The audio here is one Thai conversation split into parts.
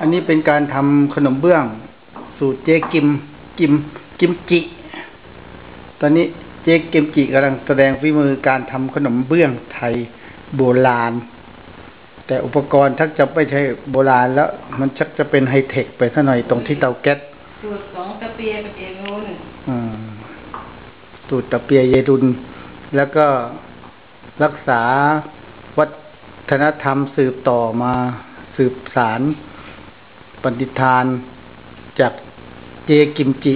อันนี้เป็นการทำขนมเบื้อง สูตรเจ๊กิม กิม กิมจิ ตอนนี้เจ๊กิมจิกำลังแสดงฝีมือการทำขนมเบื้องไทยโบราณ แต่อุปกรณ์ทักจะไม่ใช่โบราณแล้ว มันชักจะเป็นไฮเทคไปซะหน่อยตรงที่เตาแก๊สสูตรของตะเปียกับเอรุนอืมสูตรตะเปียเยรุน แล้วก็รักษาวัฒนธรรมสืบต่อมาสืบสาร ปฏิทานจากเจกิมจิ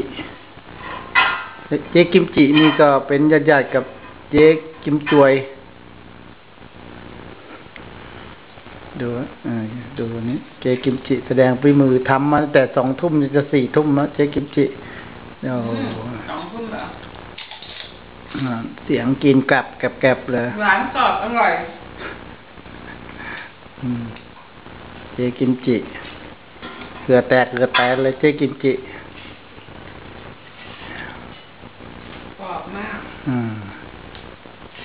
เจกิมจินี่ก็เป็นญาติๆกับเจกิมจวย ดูเออดูนี่เจกิมจิแสดงฝีมือทำมาตั้งแต่สองทุ่มจนจะสี่ทุ่มแล้วเจกิมจิโอ้โหสองทุ่มเหรออ่าเสียงกินกลับแกรบๆเลยหวานกรอบอร่อยอืมเจกิมจิเก ลือแตกเกลือแตกเลยเจกิมจิกรอบมากอืม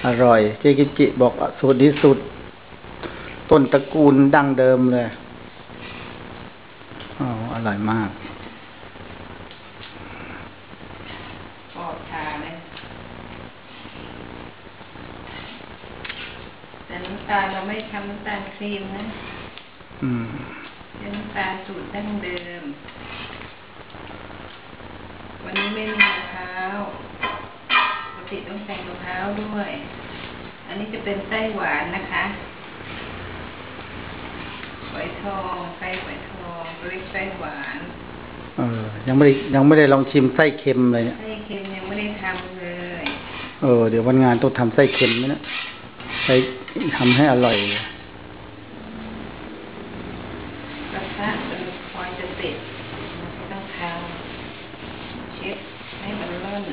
อร่อย เจกิมจิบอกว่าสูตรนี้สูตรต้นตระกูลดั้งเดิมเลยอ๋ออร่อยมากกรอบชาเลยแต่น้ำตาลเราไม่ทำน้ำตาลครีมนะ อืม เป็นน้ำตาลสูตรดั้งเดิม วันนี้ไม่มีมะพร้าวปกติต้องใส่มะพร้าวด้วย อันนี้จะเป็นไส้หวานนะคะฝอยทองไส้ฝอยทองเรียกไส้หวานเออ ยังไม่ได้ยังไม่ได้ลองชิมไส้เค็มเลยเนี่ยไส้เค็มยังไม่ได้ทำเลย เออ เดี๋ยววันงานต้องทำไส้เค็มไหมนะไปทำให้อร่อยเลย ก ระทะจนคอยจะติดต้องทำเช็ดให้มันร่อน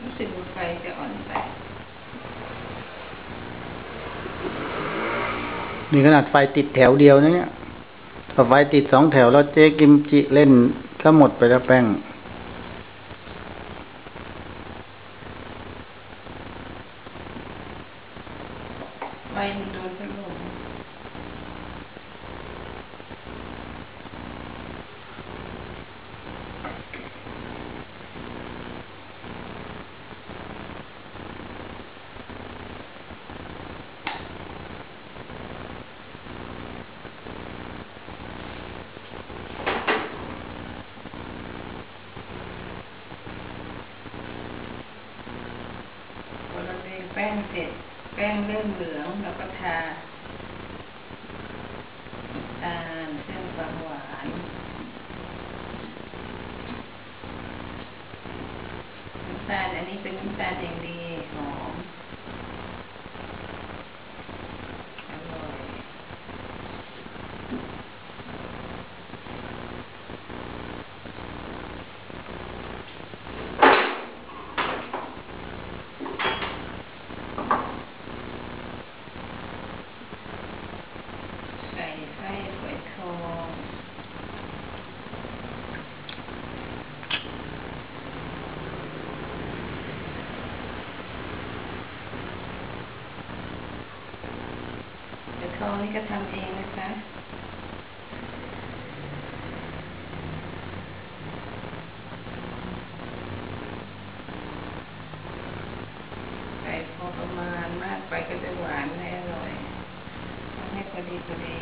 รู้สึกว่าไฟจะอ่อนไป นี่ขนาดไฟติดแถวเดียวนะเนี่ยพอไฟติดสองแถวแล้วเจ๊กิมจิเล่นก็หมดไปแล้วแป้ง ไฟมันโดนพัดลม พอเราเทแป้งเสร็จ แป้งเริ่มเหลืองแล้วก็ทาน้ำตาลเส้นความหวานน้ำตาลอันนี้เป็นน้ำตาลอย่างดีหอมอร่อยใส่ไส้ฝอยทอง ซองนี่ก็ทำเองนะคะใส่พอประมาณมากไปก็จะหวานไม่อร่อย ให้พอดีพอดี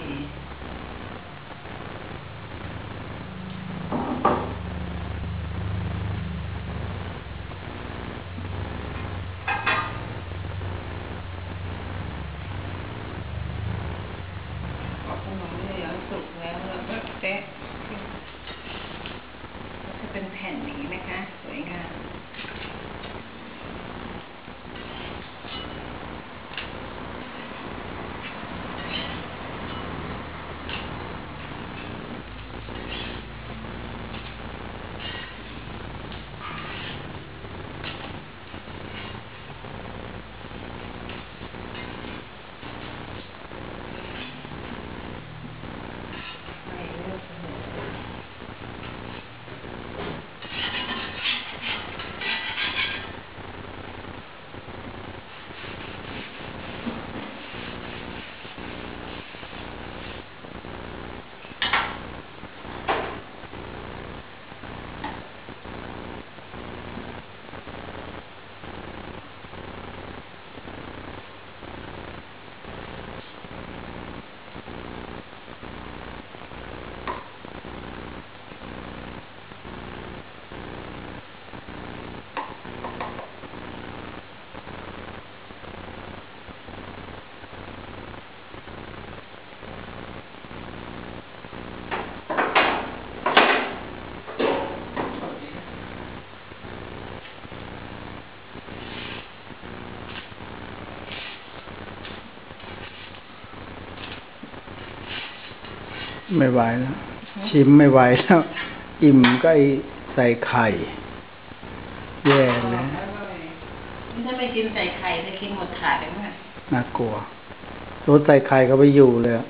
ไม่ไหวแล้ว ชิมไม่ไหวแล้ว อิ่มก็ไอใส่ไข่ แย่เลยนี่ถ้าไม่กินใส่ไข่จะกินหมดถาดเลยมั้ยน่ากลัวรสใส่ไข่ก็ไปอยู่เลยอะ